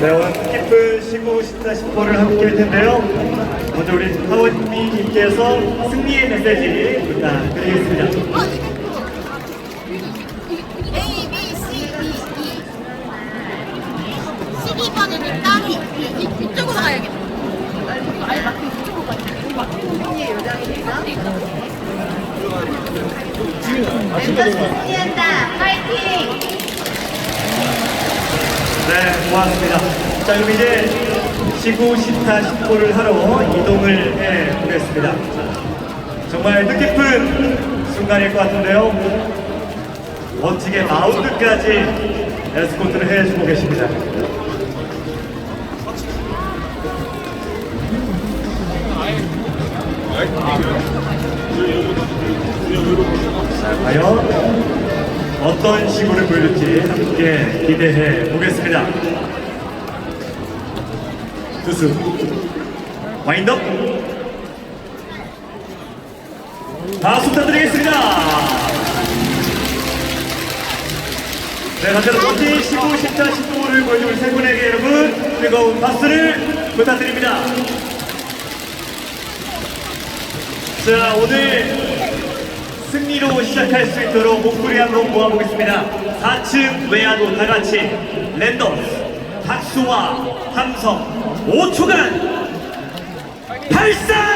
네, 오늘 뜻깊은 시구 14, 10호를 함께 할 텐데요. 먼저 우리 하원미님께서 승리의 메시지 부탁드리겠습니다. A, B, C, D, E. 12번이니까 이, 이, 이쪽으로 가야겠다. 아니, 맞게 이쪽으로 가야겠다. 언니의 요정이니까. 멘토스 승리한다. 파이팅! 네, 고맙습니다. 자, 그럼 이제 시구 14, 10호를 하러 이동을 해 보겠습니다. 정말 뜻깊은 순간일 것 같은데요. 멋지게 마운드까지 에스코트를 해주고 계십니다. 어떤 시구를 보여줄지 함께 기대해 보겠습니다. 투수 와인드업 박수 부탁드리겠습니다. 네, 한번 멋진 15, 14, 15를 보여줄 세 분에게 여러분 뜨거운 박수를 부탁드립니다. 자, 오늘 승리로 시작할 수 있도록 목소리 한번 모아보겠습니다. 4층 외야도 다 같이 랜덤 박수와 함성 5초간 발사!